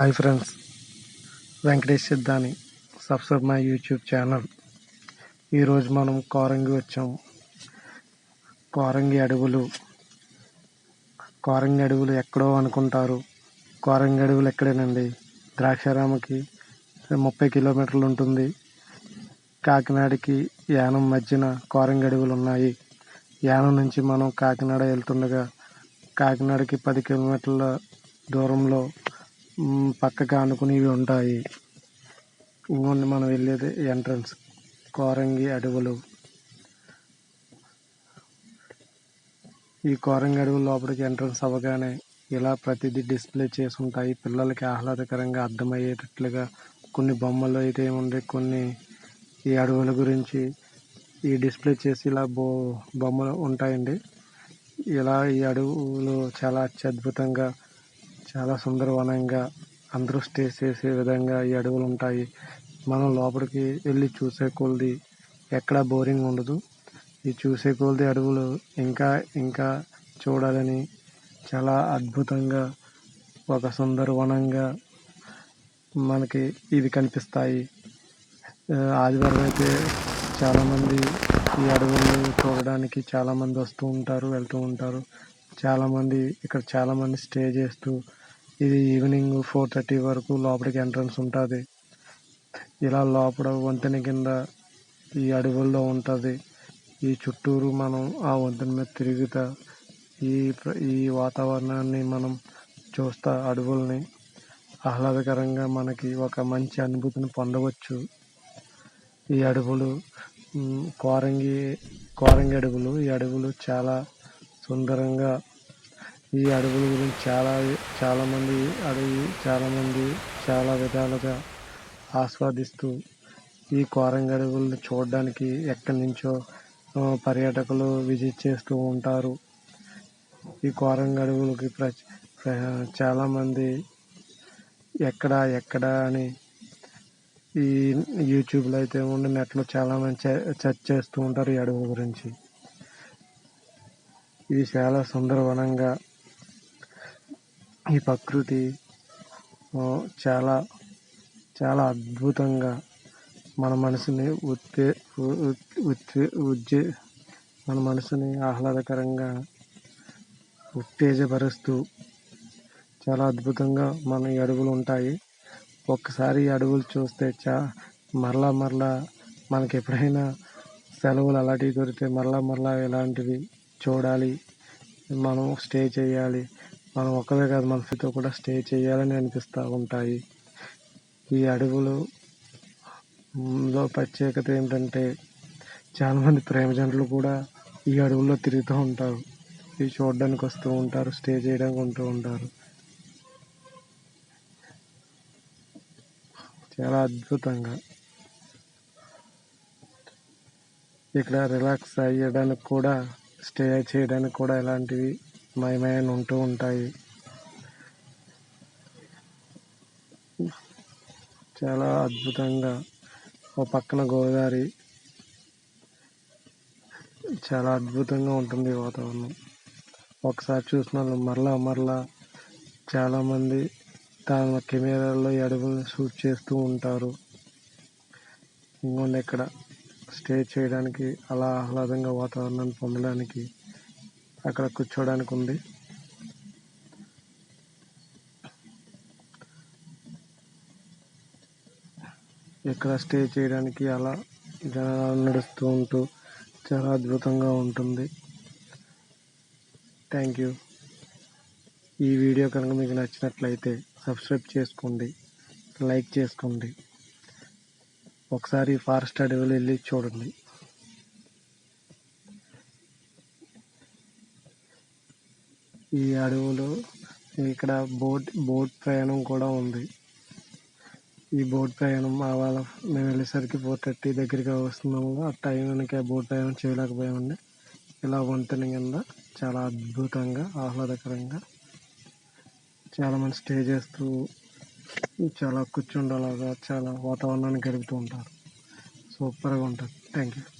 Hi friends Venkatesh Siddhani subscribe my YouTube channel. ఈరోజు మనం కోరంగి వచ్చాము కోరంగి అడవులు. కోరంగి అడవులు ఎక్కడో అనుకుంటారు. కోరంగి అడవులు ఎక్కడేనండి? ద్రాక్షారామకి ముప్పై కిలోమీటర్లు ఉంటుంది. కాకినాడకి యానం మధ్యన కోరంగి అడవులు ఉన్నాయి. యానం నుంచి మనం కాకినాడ వెళ్తుండగా కాకినాడకి పది కిలోమీటర్ల దూరంలో పక్కకి ఆనుకుని ఉంటాయి. ఇంకొన్ని మనం వెళ్ళేది ఎంట్రన్స్ కోరంగి అడవులు. ఈ కోరంగి అడవుల లోపలికి ఎంట్రన్స్ అవ్వగానే ఇలా ప్రతిదీ డిస్ప్లే చేసి ఉంటాయి. పిల్లలకి ఆహ్లాదకరంగా అర్థమయ్యేటట్లుగా కొన్ని బొమ్మలు అయితే ఏముండే కొన్ని ఈ అడవుల గురించి ఈ డిస్ప్లే చేసి ఇలా బో బొమ్మలు ఉంటాయండి. ఇలా ఈ అడవులు చాలా అత్యద్భుతంగా చాలా సుందరవనంగా అందరూ స్టే చేసే విధంగా ఈ అడవులు ఉంటాయి మనం లోపలికి వెళ్ళి చూసే కొలది ఎక్కడ బోరింగ్ ఉండదు. ఈ చూసే కొలది అడవులు ఇంకా ఇంకా చూడాలని చాలా అద్భుతంగా ఒక సుందరవనంగా మనకి ఇవి కనిపిస్తాయి. ఆదివారం అయితే చాలామంది ఈ అడవులను చూడడానికి చాలామంది వస్తూ ఉంటారు వెళ్తూ ఉంటారు. చాలామంది ఇక్కడ చాలామంది స్టే చేస్తూ ఇది ఈవినింగ్ ఫోర్ థర్టీ వరకు లోపలికి ఎంట్రన్స్ ఉంటుంది. ఇలా లోపల వంతెన కింద ఈ అడవుల్లో ఉంటుంది. ఈ చుట్టూరు మనం ఆ వంతెన మీద తిరుగుతా ఈ ఈ వాతావరణాన్ని మనం చూస్తా అడవుల్ని. ఆహ్లాదకరంగా మనకి ఒక మంచి అనుభూతిని పొందవచ్చు. ఈ అడవులు కోరంగి కోరంగి అడవులు ఈ అడవులు చాలా సుందరంగా ఈ అడవుల గురించి చాలా చాలామంది అడవి చాలామంది చాలా విధాలుగా ఆస్వాదిస్తూ ఈ కోరంగి అడవులను చూడడానికి ఎక్కడి నుంచో పర్యాటకులు విజిట్ చేస్తూ ఉంటారు. ఈ కోరంగి అడవులకి ప్ర చాలామంది ఎక్కడ ఎక్కడ అని ఈ యూట్యూబ్లో అయితే ఉండి నెట్లో చాలా మంది సెర్చ్ చేస్తూ ఉంటారు ఈ అడవుల గురించి. ఇది చాలా సుందరవనంగా ఈ ప్రకృతి చాలా చాలా అద్భుతంగా మన మనసుని ఉత్తే ఉత్తే ఉజ్జే మన మనసుని ఆహ్లాదకరంగా ఉత్తేజపరుస్తూ చాలా అద్భుతంగా మన ఈ అడవులు ఉంటాయి. ఒక్కసారి ఈ అడవులు చూస్తే చా మరలా మరలా మనకి ఎప్పుడైనా సెలవులు అలాంటివి దొరికితే మరలా మరలా ఇలాంటివి చూడాలి. మనం స్టే చేయాలి. మనం ఒక్కరే కాదు మనసుతో కూడా స్టే చేయాలని అనిపిస్తూ ఉంటాయి. ఈ అడవులు లో ప్రత్యేకత ఏంటంటే చాలామంది ప్రేమ జంటలు కూడా ఈ అడవుల్లో తిరుగుతూ ఉంటారు. ఇవి చూడడానికి వస్తూ ఉంటారు స్టే చేయడానికి ఉంటూ ఉంటారు. చాలా అద్భుతంగా. ఇక్కడ రిలాక్స్ అయ్యడానికి కూడా స్టే చేయడానికి కూడా ఇలాంటివి మయమైన ఉంటూ ఉంటాయి. చాలా అద్భుతంగా ఓ పక్కన గోదావరి చాలా అద్భుతంగా ఉంటుంది వాతావరణం. ఒకసారి చూసిన వాళ్ళు మరలా మరలా చాలామంది తమ కెమెరాల్లో అడవులను షూట్ చేస్తూ ఉంటారు. ఇంకొండ ఇక్కడ స్టే చేయడానికి అలా ఆహ్లాదంగా వాతావరణాన్ని పొందడానికి అక్కడ కూర్చోడానికి ఉంది. ఇక్కడ స్టే చేయడానికి అలా జనాలు నడుస్తూ ఉంటూ చాలా అద్భుతంగా ఉంటుంది. థ్యాంక్ యూ ఈ వీడియో కనుక మీకు నచ్చినట్లయితే సబ్స్క్రైబ్ చేసుకోండి లైక్ చేసుకోండి. ఒకసారి ఫారెస్ట్ అడవిలో వెళ్ళి చూడండి. ఈ అడవులు ఇక్కడ బోట్ బోట్ ప్రయాణం కూడా ఉంది. ఈ బోట్ ప్రయాణం అవాళ మేము వెళ్ళేసరికి ఫోర్ థర్టీ దగ్గరగా వస్తున్నాము. ఆ టైంకి ఆ బోట్ ప్రయాణం చేయలేకపోయామండి. ఇలా వంతెన కింద చాలా అద్భుతంగా ఆహ్లాదకరంగా చాలామంది స్టే చేస్తూ చాలా కూర్చుండేలాగా చాలా వాతావరణాన్ని గడుపుతూ ఉంటారు. సూపర్గా ఉంటుంది. Thank you.